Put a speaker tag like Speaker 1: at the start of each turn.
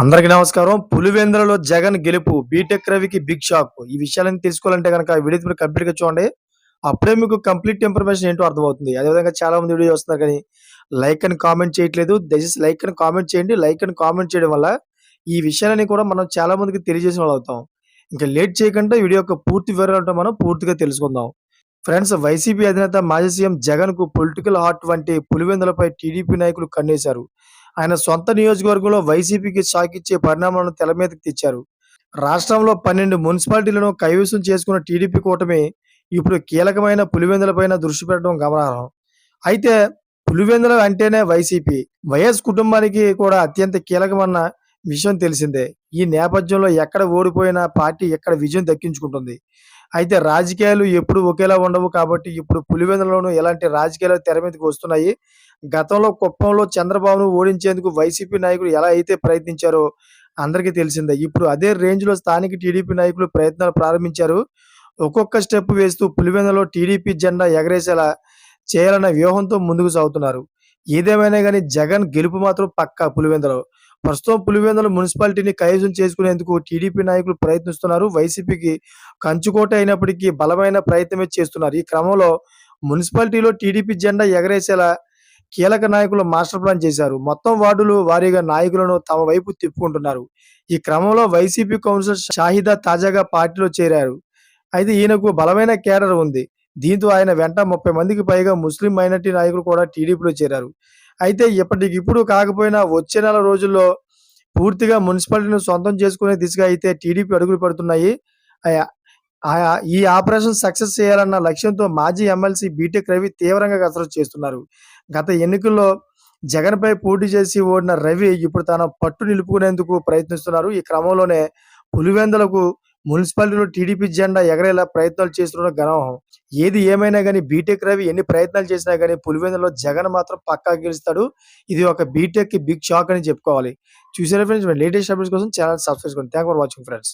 Speaker 1: అందరికీ నమస్కారం. పులివేంద్రలో జగన్ గెలుపు బీటెక్ రవికి బిగ్ షాక్ ఈ విషయాలను తెలుసుకోవాలంటే కనుక వీడియో మీరు కంప్లీట్గా చూడండి. అప్పుడే మీకు కంప్లీట్ ఇన్ఫర్మేషన్ ఏంటో అర్థమవుతుంది. అదేవిధంగా చాలా మంది వీడియో వస్తున్నారు కానీ లైక్ అని కామెంట్ చేయట్లేదు. దయచేసి లైక్ అని కామెంట్ చేయండి. లైక్ అని కామెంట్ చేయడం వల్ల ఈ విషయాలని కూడా మనం చాలా మందికి తెలియజేసిన వాళ్ళు అవుతాం. ఇంకా లేట్ చేయకుండా వీడియో యొక్క పూర్తి వివరాలు మనం పూర్తిగా తెలుసుకుందాం. ఫ్రెండ్స్ వైసీపీ అధినేత మాజీ సీఎం జగన్కు పొలిటికల్ హార్ట్ వంటి పులివెందులపై టీడీపీ నాయకులు కన్నేశారు. ఆయన సొంత నియోజకవర్గంలో వైసీపీకి షాకిచ్చే పరిణామాలను తెల మీదకి తెచ్చారు. రాష్ట్రంలో పన్నెండు మున్సిపాలిటీలను కైవసం చేసుకున్న టీడీపీ కూటమి ఇప్పుడు కీలకమైన పులివెందులపైన దృష్టి పెట్టడం గమనార్హం. అయితే పులివెందుల అంటేనే వైసీపీ. వైఎస్ కుటుంబానికి కూడా అత్యంత కీలకమన్న విషయం తెలిసిందే. ఈ నేపథ్యంలో ఎక్కడ ఓడిపోయినా పార్టీ ఎక్కడ విజయం దక్కించుకుంటుంది. అయితే రాజకీయాలు ఎప్పుడు ఒకేలా ఉండవు కాబట్టి ఇప్పుడు పులివెందులోనూ ఎలాంటి రాజకీయాలు తెర మీదకి వస్తున్నాయి? గతంలో కుప్పంలో చంద్రబాబును ఓడించేందుకు వైసీపీ నాయకులు ఎలా అయితే ప్రయత్నించారో అందరికీ తెలిసిందే. ఇప్పుడు అదే రేంజ్లో స్థానిక టీడీపీ నాయకులు ప్రయత్నాలు ప్రారంభించారు. ఒక్కొక్క స్టెప్ వేస్తూ పులివెందులో టీడీపీ జెండా ఎగరేసేలా చేయాలన్న వ్యూహంతో ముందుకు సాగుతున్నారు. ఏదేమైనా కానీ జగన్ గెలుపు మాత్రం పక్కా పులివెందులో. ప్రస్తుతం పులివెందుల మున్సిపాలిటీని కైజం చేసుకునేందుకు టీడీపీ నాయకులు ప్రయత్నిస్తున్నారు. వైసీపీకి కంచుకోట అయినప్పటికీ బలమైన ప్రయత్నమే చేస్తున్నారు. ఈ క్రమంలో మున్సిపాలిటీలో టీడీపీ జెండా ఎగరేసేలా కీలక నాయకులు మాస్టర్ ప్లాన్ చేశారు. మొత్తం వార్డులు వారీగా నాయకులను తమ వైపు తిప్పుకుంటున్నారు. ఈ క్రమంలో వైసీపీ కౌన్సిలర్ షాహిదా తాజాగా పార్టీలో చేరారు. అయితే ఈయనకు బలమైన కేడర్ ఉంది. దీంతో ఆయన వెంట ముప్పై మందికి పైగా ముస్లిం మైనార్టీ నాయకులు కూడా టీడీపీలో చేరారు. అయితే ఇప్పటికిప్పుడు కాకపోయినా వచ్చే నెల రోజుల్లో పూర్తిగా మున్సిపాలిటీని సొంతం చేసుకునే దిశగా అయితే టీడీపీ అడుగులు పడుతున్నాయి. ఆయా- ఆయా- ఈ ఆపరేషన్ సక్సెస్ చేయాలన్న లక్ష్యంతో మాజీ ఎమ్మెల్సీ బీటెక్ రవి తీవ్రంగా కసరత్తు చేస్తున్నారు. గత ఎన్నికల్లో జగన్పై పోటీ చేసి ఓడిన రవి ఇప్పుడు తన పట్టు నిలుపుకునేందుకు ప్రయత్నిస్తున్నారు. ఈ క్రమంలోనే పులివెందులకు మున్సిపాలిటీలో టీడీపీ జెండా ఎగరేలా ప్రయత్నాలు చేస్తున్న గణాహం ఏది ఏమైనా కానీ బీటెక్ రవి ఎన్ని ప్రయత్నాలు చేసినా కానీ పులివెందులో జగన్ మాత్రం పక్కా గెలుస్తాడు. ఇది ఒక బీటెక్కి బిగ్ షాక్ అని చెప్పుకోవాలి. చూసారా ఫ్రెండ్స్ లేటెస్ట్ అప్డేట్స్ కోసం ఛానల్ సబ్స్క్రైబ్ చేసుకోండి. Thank for watching friends